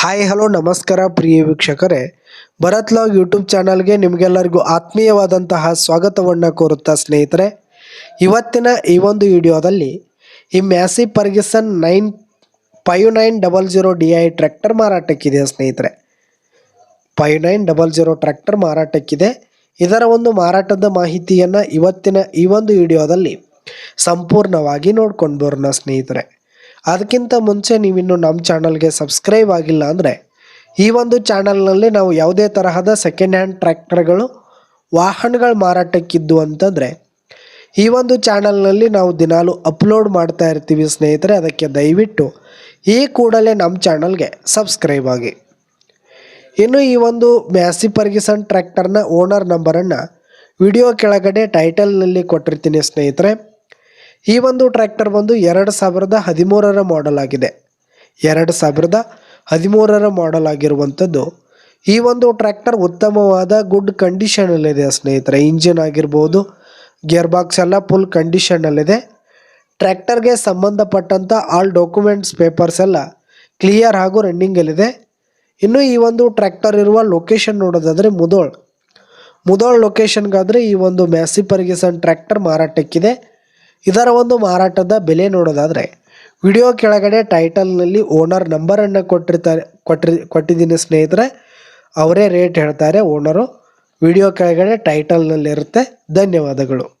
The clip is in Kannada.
ಹಾಯ್, ಹಲೋ, ನಮಸ್ಕಾರ ಪ್ರಿಯ ವೀಕ್ಷಕರೇ. ಭರತ್ ಲಾಗ್ ಯೂಟ್ಯೂಬ್ ಚಾನಲ್ಗೆ ನಿಮಗೆಲ್ಲರಿಗೂ ಆತ್ಮೀಯವಾದಂತಹ ಸ್ವಾಗತವನ್ನು ಕೋರುತ್ತಾ ಸ್ನೇಹಿತರೆ. ಇವತ್ತಿನ ಈ ಒಂದು ವಿಡಿಯೋದಲ್ಲಿ ಈ Massey Ferguson nine five nine double zero D I tractor ಮಾರಾಟಕ್ಕಿದೆ ಸ್ನೇಹಿತರೆ? Five nine double zero tractor ಮಾರಾಟಕ್ಕಿದೆ. ಇದರ ಒಂದು ಮಾರಾಟದ ಮಾಹಿತಿಯನ್ನು ಇವತ್ತಿನ ಈ ಒಂದು ವಿಡಿಯೋದಲ್ಲಿ ಸಂಪೂರ್ಣವಾಗಿ ನೋಡ್ಕೊಂಡು ಬರೋಣ ಸ್ನೇಹಿತರೆ. ಅದಕ್ಕಿಂತ ಮುಂಚೆ ನೀವಿನ್ನು ನಮ್ಮ ಚಾನಲ್ಗೆ ಸಬ್ಸ್ಕ್ರೈಬ್ ಆಗಿಲ್ಲ ಅಂದರೆ ಈ ಒಂದು ಚಾನಲ್ನಲ್ಲಿ ನಾವು ಯಾವುದೇ ತರಹದ ಸೆಕೆಂಡ್ ಹ್ಯಾಂಡ್ ಟ್ರ್ಯಾಕ್ಟರ್ಗಳು ವಾಹನಗಳು ಮಾರಾಟಕ್ಕಿದ್ದು ಅಂತಂದರೆ ಈ ಒಂದು ಚಾನಲ್ನಲ್ಲಿ ನಾವು ದಿನಾಲು ಅಪ್ಲೋಡ್ ಮಾಡ್ತಾ ಇರ್ತೀವಿ ಸ್ನೇಹಿತರೆ, ಅದಕ್ಕೆ ದಯವಿಟ್ಟು ಈ ಕೂಡಲೇ ನಮ್ಮ ಚಾನಲ್ಗೆ ಸಬ್ಸ್ಕ್ರೈಬ್ ಆಗಿ. ಇನ್ನು ಈ ಒಂದು ಮ್ಯಾಸಿ ಪರ್ಗಿಸನ್ ಟ್ರ್ಯಾಕ್ಟರ್ನ ಓನರ್ ನಂಬರನ್ನು ವಿಡಿಯೋ ಕೆಳಗಡೆ ಟೈಟಲ್ನಲ್ಲಿ ಕೊಟ್ಟಿರ್ತೀನಿ ಸ್ನೇಹಿತರೆ. ಈ ಒಂದು ಟ್ರ್ಯಾಕ್ಟರ್ ಬಂದು ಎರಡು ಸಾವಿರದ ಹದಿಮೂರರ ಮಾಡೆಲ್ ಆಗಿದೆ. ಎರಡು ಸಾವಿರದ ಹದಿಮೂರರ ಮಾಡೆಲ್ ಆಗಿರುವಂಥದ್ದು. ಈ ಒಂದು ಟ್ರ್ಯಾಕ್ಟರ್ ಉತ್ತಮವಾದ ಗುಡ್ ಕಂಡೀಷನಲ್ಲಿದೆ ಸ್ನೇಹಿತರೆ. ಇಂಜಿನ್ ಆಗಿರ್ಬೋದು ಗಿಯರ್ ಬಾಕ್ಸ್ ಎಲ್ಲ ಫುಲ್ ಕಂಡೀಷನಲ್ಲಿದೆ ಟ್ರ್ಯಾಕ್ಟರ್ಗೆ ಸಂಬಂಧಪಟ್ಟಂಥ ಆಲ್ ಡಾಕ್ಯುಮೆಂಟ್ಸ್ ಪೇಪರ್ಸ್ ಎಲ್ಲ ಕ್ಲಿಯರ್ ಹಾಗೂ ರನ್ನಿಂಗಲ್ಲಿದೆ ಇನ್ನು ಈ ಒಂದು ಟ್ರ್ಯಾಕ್ಟರ್ ಇರುವ ಲೊಕೇಶನ್ ನೋಡೋದಾದರೆ ಮುದೋಳ್. ಮುದೋಳ್ ಲೊಕೇಶನ್ಗಾದರೆ ಈ ಒಂದು ಮ್ಯಾಸಿ ಪರ್ಗಿಸನ್ ಟ್ರ್ಯಾಕ್ಟರ್ ಮಾರಾಟಕ್ಕಿದೆ. ಇದರ ಒಂದು ಮಾರಾಟದ ಬೆಲೆ ನೋಡೋದಾದರೆ, ವಿಡಿಯೋ ಕೆಳಗಡೆ ಟೈಟಲ್ನಲ್ಲಿ ಓನರ್ ನಂಬರನ್ನು ಕೊಟ್ಟಿರ್ತಾರೆ ಕೊಟ್ಟಿರ್ ಕೊಟ್ಟಿದ್ದೀನಿ ಸ್ನೇಹಿತರೆ, ಅವರೇ ರೇಟ್ ಹೇಳ್ತಾರೆ ಓನರು. ವಿಡಿಯೋ ಕೆಳಗಡೆ ಟೈಟಲ್ನಲ್ಲಿರುತ್ತೆ. ಧನ್ಯವಾದಗಳು.